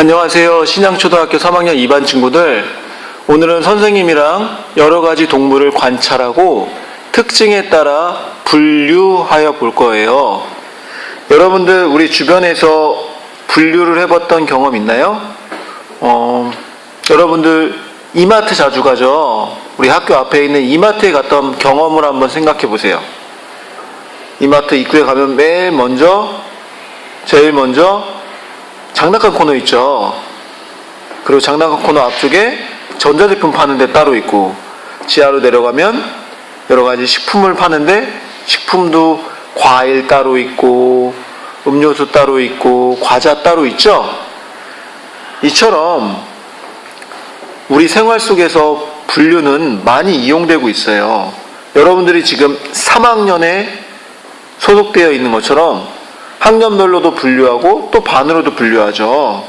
안녕하세요. 신양초등학교 3학년 2반 친구들. 오늘은 선생님이랑 여러 가지 동물을 관찰하고 특징에 따라 분류하여 볼 거예요. 여러분들 우리 주변에서 분류를 해봤던 경험 있나요? 어, 여러분들 이마트 자주 가죠? 우리 학교 앞에 있는 이마트에 갔던 경험을 한번 생각해 보세요. 이마트 입구에 가면 맨 먼저, 제일 먼저 장난감 코너 있죠. 그리고 장난감 코너 앞쪽에 전자제품 파는 데 따로 있고, 지하로 내려가면 여러 가지 식품을 파는데, 식품도 과일 따로 있고, 음료수 따로 있고, 과자 따로 있죠? 이처럼 우리 생활 속에서 분류는 많이 이용되고 있어요. 여러분들이 지금 3학년에 소속되어 있는 것처럼 학년별로도 분류하고 또 반으로도 분류하죠.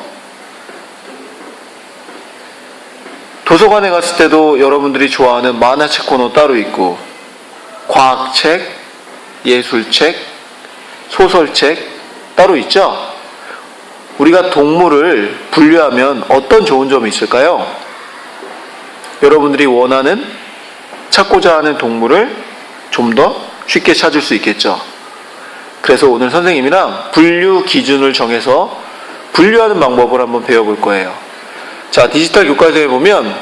도서관에 갔을 때도 여러분들이 좋아하는 만화책 코너 따로 있고, 과학책, 예술책, 소설책 따로 있죠? 우리가 동물을 분류하면 어떤 좋은 점이 있을까요? 여러분들이 원하는, 찾고자 하는 동물을 좀 더 쉽게 찾을 수 있겠죠. 그래서 오늘 선생님이랑 분류 기준을 정해서 분류하는 방법을 한번 배워볼 거예요. 자, 디지털 교과서에 보면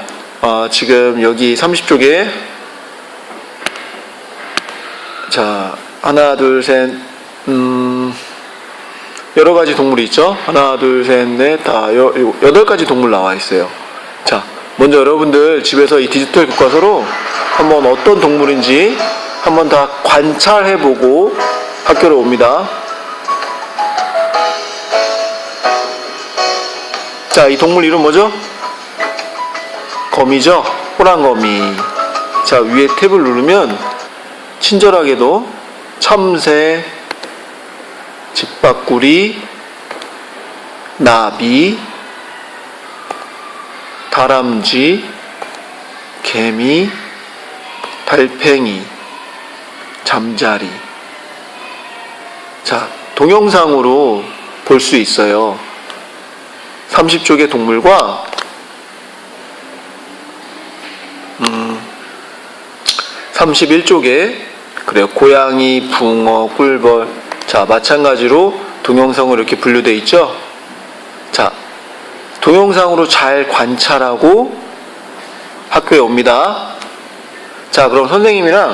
어, 지금 여기 30쪽에 자 하나 둘 셋 음, 여러 가지 동물이 있죠. 하나 둘 셋 넷 다 여덟 가지 동물 나와 있어요. 자, 먼저 여러분들 집에서 이 디지털 교과서로 한번 어떤 동물인지 한번 다 관찰해보고 학교로 옵니다. 자, 이 동물 이름 뭐죠? 거미죠? 호랑거미. 자, 위에 탭을 누르면 친절하게도 참새, 집바꾸리, 나비, 다람쥐, 개미, 달팽이, 잠자리. 자, 동영상으로 볼 수 있어요. 30쪽의 동물과 음, 31쪽에 그래요. 고양이, 붕어, 꿀벌. 자, 마찬가지로 동영상으로 이렇게 분류되어 있죠. 자, 동영상으로 잘 관찰하고 학교에 옵니다. 자, 그럼 선생님이랑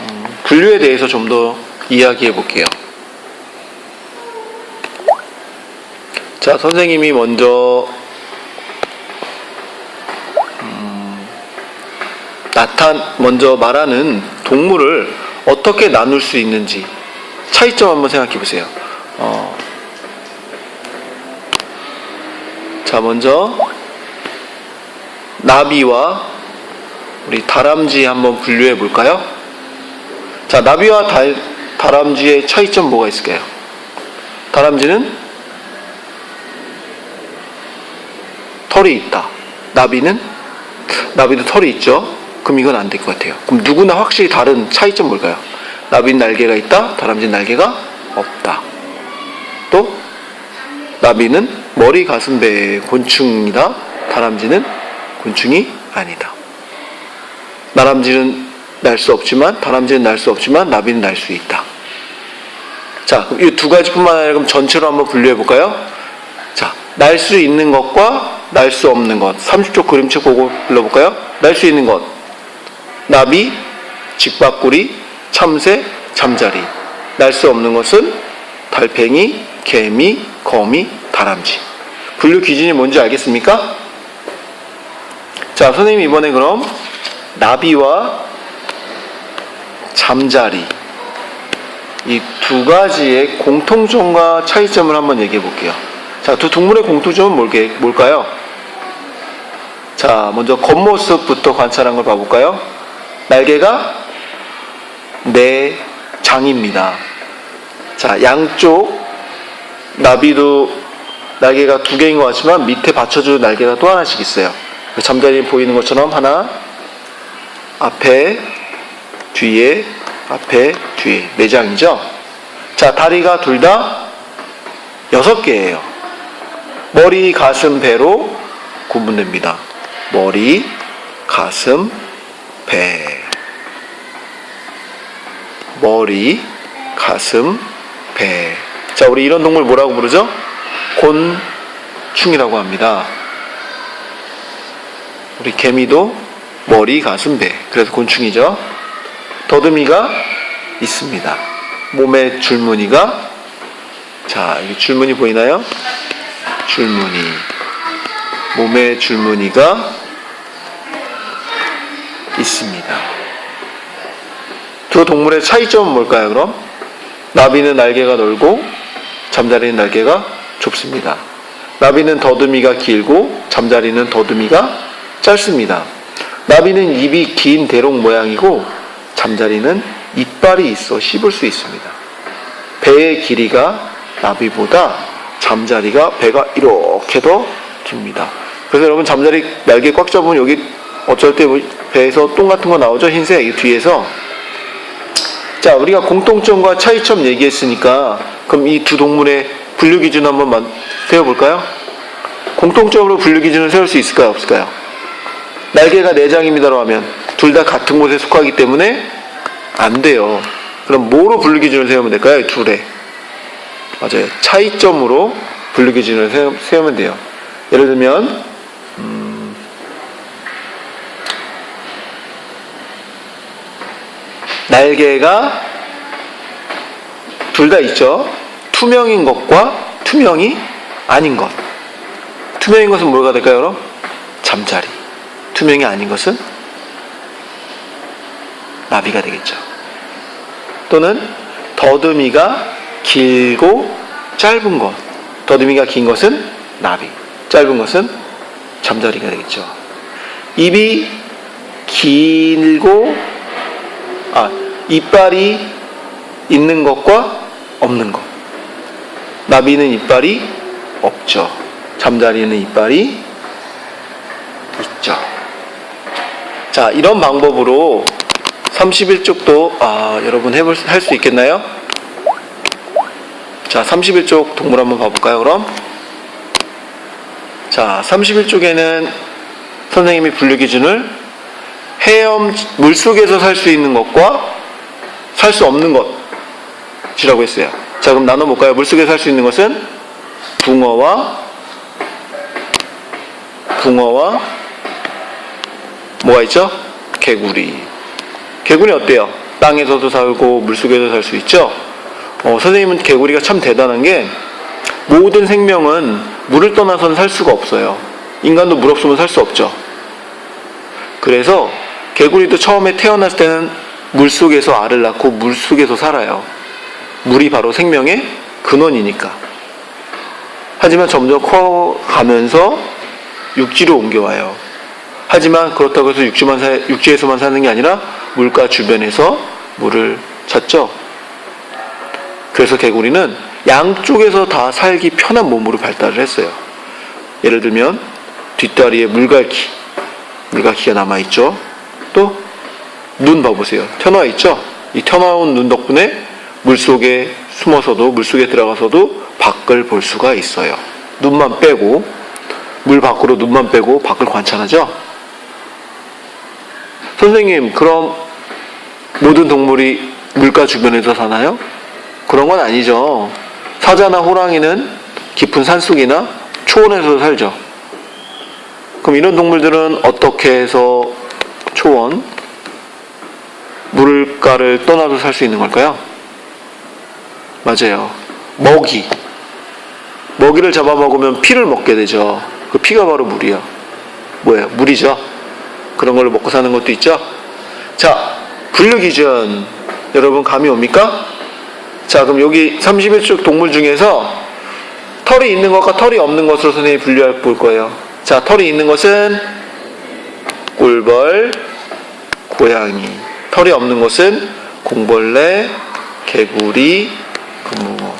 음, 분류에 대해서 좀더 이야기해 볼게요. 자, 선생님이 먼저 음, 나타 먼저 말하는 동물을 어떻게 나눌 수 있는지 차이점 한번 생각해 보세요. 어, 자, 먼저 나비와 우리 다람쥐 한번 분류해 볼까요? 자, 나비와 달, 다람쥐의 차이점 뭐가 있을까요? 다람쥐는 털이 있다. 나비는 나비도 털이 있죠. 그럼 이건 안 될 것 같아요. 그럼 누구나 확실히 다른 차이점 뭘까요? 나비는 날개가 있다. 다람쥐는 날개가 없다. 또 나비는 머리, 가슴, 배 곤충이다. 다람쥐는 곤충이 아니다. 나람쥐는 날 수 없지만 다람쥐는 날 수 없지만 나비는 날 수 있다. 자, 이두 가지뿐만 아니라 그럼 전체로 한번 분류해 볼까요? 자, 날 수 있는 것과 날 수 없는 것. 30쪽 그림책 보고 불러볼까요? 날 수 있는 것. 나비, 직박구리, 참새, 잠자리. 날 수 없는 것은 달팽이, 개미, 거미, 다람쥐. 분류 기준이 뭔지 알겠습니까? 자, 선생님 이번에 그럼 나비와 잠자리. 이 두 가지의 공통점과 차이점을 한번 얘기해 볼게요. 자, 두 동물의 공통점은 뭘게, 뭘까요? 자, 먼저 겉모습부터 관찰한 걸 봐볼까요? 날개가 네 장입니다. 자, 양쪽 나비도 날개가 두 개인 것 같지만 밑에 받쳐주는 날개가 또 하나씩 있어요. 잠자리 보이는 것처럼 하나, 앞에, 뒤에, 앞에, 뒤에 네 장이죠. 자, 다리가 둘 다 여섯 개예요. 머리, 가슴, 배로 구분됩니다. 머리, 가슴, 배. 머리, 가슴, 배. 자, 우리 이런 동물 뭐라고 부르죠? 곤충이라고 합니다. 우리 개미도 머리, 가슴, 배. 그래서 곤충이죠. 더듬이가 있습니다. 몸에 줄무늬가 자, 여기 줄무늬 보이나요? 줄무늬. 몸에 줄무늬가 있습니다. 두 동물의 차이점은 뭘까요, 그럼? 나비는 날개가 넓고 잠자리는 날개가 좁습니다. 나비는 더듬이가 길고 잠자리는 더듬이가 짧습니다. 나비는 입이 긴 대롱 모양이고 잠자리는 이빨이 있어 씹을 수 있습니다. 배의 길이가 나비보다 잠자리가 배가 이렇게 더 깁니다. 그래서 여러분 잠자리 날개 꽉 잡으면 여기 어쩔 때 배에서 똥 같은 거 나오죠? 흰색 이 뒤에서 자 우리가 공통점과 차이점 얘기했으니까 그럼 이 두 동물의 분류 기준 한번 만- 세워볼까요? 공통점으로 분류 기준을 세울 수 있을까요? 없을까요? 날개가 네 장입니다로 하면 둘 다 같은 곳에 속하기 때문에 안 돼요. 그럼 뭐로 분류 기준을 세우면 될까요? 이 둘에 맞아요. 차이점으로 분류 기준을 세우- 세우면 돼요. 예를 들면 음, 날개가 둘 다 있죠. 투명인 것과 투명이 아닌 것. 투명인 것은 뭐가 될까요, 그럼? 잠자리. 투명이 아닌 것은 나비가 되겠죠. 또는 더듬이가 길고 짧은 것. 더듬이가 긴 것은 나비. 짧은 것은 잠자리가 되겠죠. 입이 길고 아 이빨이 있는 것과 없는 것. 나비는 이빨이 없죠. 잠자리는 이빨이 있죠. 자, 이런 방법으로 31쪽도 아, 여러분 해볼 할 수 있겠나요? 자, 31쪽 동물 한번 봐볼까요, 그럼? 자, 31쪽에는 선생님이 분류 기준을 헤엄, 물 속에서 살 수 있는 것과 살 수 없는 것이라고 했어요. 자, 그럼 나눠 볼까요? 물 속에 살수 있는 것은 붕어와 붕어와 뭐가 있죠? 개구리. 개구리 어때요? 땅에서도 살고 물 속에도 살 수 있죠? 어, 선생님은 개구리가 참 대단한 게 모든 생명은 물을 떠나서는 살 수가 없어요. 인간도 물 없으면 살 수 없죠. 그래서 개구리도 처음에 태어났을 때는 물 속에서 알을 낳고 물 속에서 살아요. 물이 바로 생명의 근원이니까. 하지만 점점 커가면서 육지로 옮겨와요. 하지만 그렇다고 해서 육지만 사, 육지에서만 사는 게 아니라 물가 주변에서 물을 찾죠. 그래서 개구리는 양쪽에서 다 살기 편한 몸으로 발달을 했어요. 예를 들면 뒷다리에 물갈기, 물갈기가 남아 있죠. 또 눈 봐보세요. 튀어나와 있죠. 이 튀어나온 눈 덕분에 물 속에 숨어서도 물 속에 들어가서도 밖을 볼 수가 있어요. 눈만 빼고 물 밖으로 눈만 빼고 밖을 관찰하죠. 선생님, 그럼 모든 동물이 물가 주변에서 사나요? 그런 건 아니죠. 사자나 호랑이는 깊은 산속이나 초원에서 살죠. 그럼 이런 동물들은 어떻게 해서 초원, 물가를 떠나도 살수 있는 걸까요? 맞아요. 먹이. 먹이를 잡아먹으면 피를 먹게 되죠. 그 피가 바로 물이요. 뭐예요? 물이죠. 그런 걸 먹고 사는 것도 있죠. 자, 분류 기준. 여러분 감이 옵니까? 자, 그럼 여기 31쪽 동물 중에서 털이 있는 것과 털이 없는 것으로 선생님이 분류해 볼 거예요. 자, 털이 있는 것은 꿀벌, 고양이. 털이 없는 것은 공벌레, 개구리, 금붕어.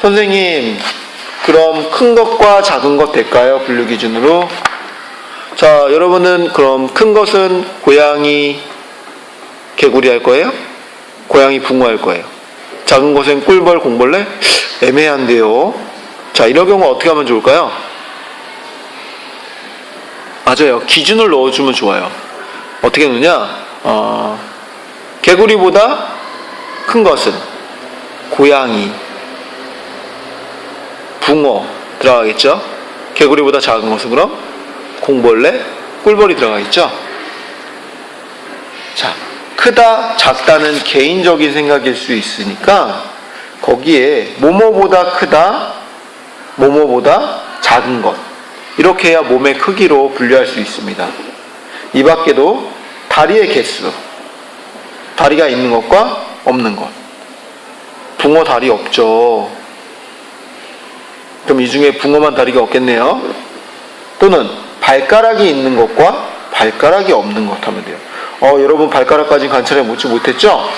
선생님, 그럼 큰 것과 작은 것 될까요? 분류 기준으로? 자, 여러분은 그럼 큰 것은 고양이, 개구리 할 거예요? 고양이, 붕어 할 거예요? 작은 것은 꿀벌, 공벌레? 애매한데요. 자, 이런 경우 어떻게 하면 좋을까요? 맞아요. 기준을 넣어주면 좋아요. 어떻게 넣느냐? 어, 개구리보다 큰 것은 고양이, 붕어 들어가겠죠? 개구리보다 작은 것은 그럼 공벌레, 꿀벌이 들어가겠죠? 자, 크다, 작다는 개인적인 생각일 수 있으니까 거기에 뭐뭐보다 크다, 뭐뭐보다 작은 것 이렇게 해야 몸의 크기로 분류할 수 있습니다. 이 밖에도 다리의 개수, 다리가 있는 것과 없는 것. 붕어 다리 없죠. 그럼 이 중에 붕어만 다리가 없겠네요. 또는 발가락이 있는 것과 발가락이 없는 것 하면 돼요. 어, 여러분 발가락까지 관찰해 보지 못했죠?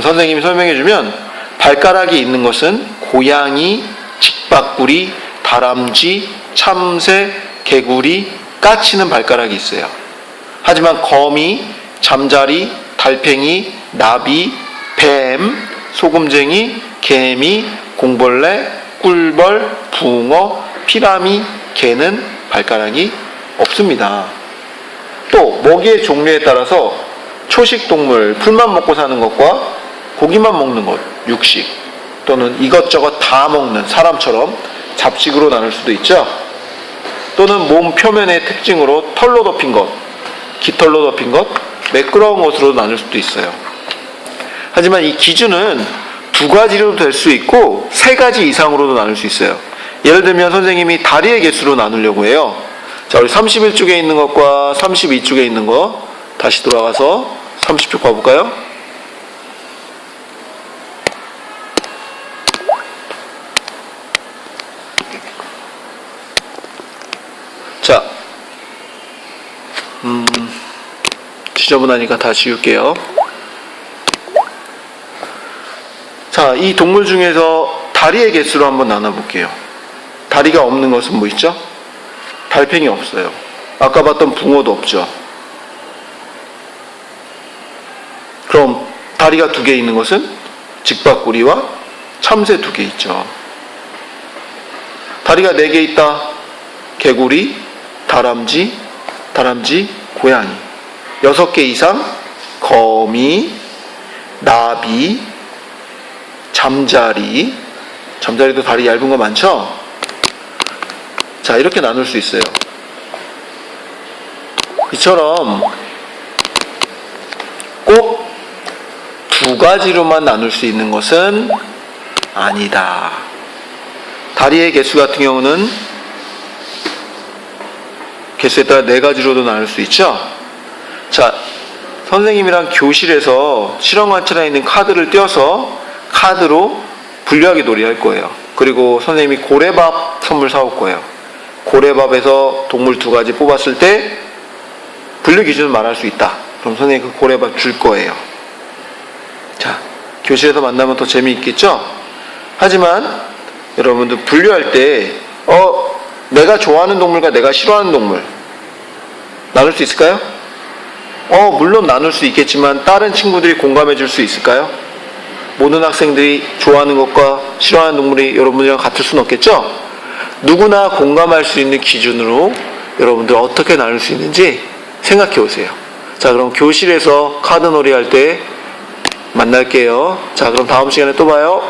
선생님이 설명해 주면 발가락이 있는 것은 고양이, 직박구리, 다람쥐, 참새, 개구리, 까치는 발가락이 있어요. 하지만 거미, 잠자리, 달팽이, 나비, 뱀, 소금쟁이, 개미, 공벌레, 꿀벌, 붕어, 피라미, 개는 발가락이 없습니다. 또 먹이의 종류에 따라서 초식 동물, 풀만 먹고 사는 것과 고기만 먹는 것, 육식 또는 이것저것 다 먹는 사람처럼 잡식으로 나눌 수도 있죠. 또는 몸 표면의 특징으로 털로 덮인 것, 깃털로 덮인 것, 매끄러운 것으로 나눌 수도 있어요. 하지만 이 기준은 두 가지로 될 수 있고 세 가지 이상으로도 나눌 수 있어요. 예를 들면 선생님이 다리의 개수로 나누려고 해요. 자, 우리 31쪽에 있는 것과 32쪽에 있는 거 다시 돌아가서 30쪽 봐볼까요? 자, 음, 지저분하니까 다 지울게요. 자, 이 동물 중에서 다리의 개수로 한번 나눠볼게요. 다리가 없는 것은 뭐 있죠? 달팽이 없어요. 아까 봤던 붕어도 없죠. 그럼 다리가 두 개 있는 것은 직박구리와 참새 두 개 있죠. 다리가 네 개 있다. 개구리, 다람쥐, 다람쥐, 고양이. 여섯 개 이상 거미, 나비, 잠자리. 잠자리도 다리 얇은 거 많죠? 자, 이렇게 나눌 수 있어요. 이처럼 꼭 두 가지로만 나눌 수 있는 것은 아니다. 다리의 개수 같은 경우는 개수에 따라 네 가지로도 나눌 수 있죠. 자, 선생님이랑 교실에서 실험 관찰에 있는 카드를 떼어서 카드로 분류하기 놀이 할 거예요. 그리고 선생님이 고래밥 선물 사올 거예요. 고래밥에서 동물 두 가지 뽑았을 때 분류 기준을 말할 수 있다. 그럼 선생님이 그 고래밥 줄 거예요. 자, 교실에서 만나면 더 재미있겠죠? 하지만 여러분들 분류할 때, 어, 내가 좋아하는 동물과 내가 싫어하는 동물 나눌 수 있을까요? 어, 물론 나눌 수 있겠지만 다른 친구들이 공감해 줄 수 있을까요? 모든 학생들이 좋아하는 것과 싫어하는 동물이 여러분이랑 같을 수는 없겠죠? 누구나 공감할 수 있는 기준으로 여러분들 어떻게 나눌 수 있는지 생각해 보세요. 자, 그럼 교실에서 카드 놀이 할 때 만날게요. 자, 그럼 다음 시간에 또 봐요.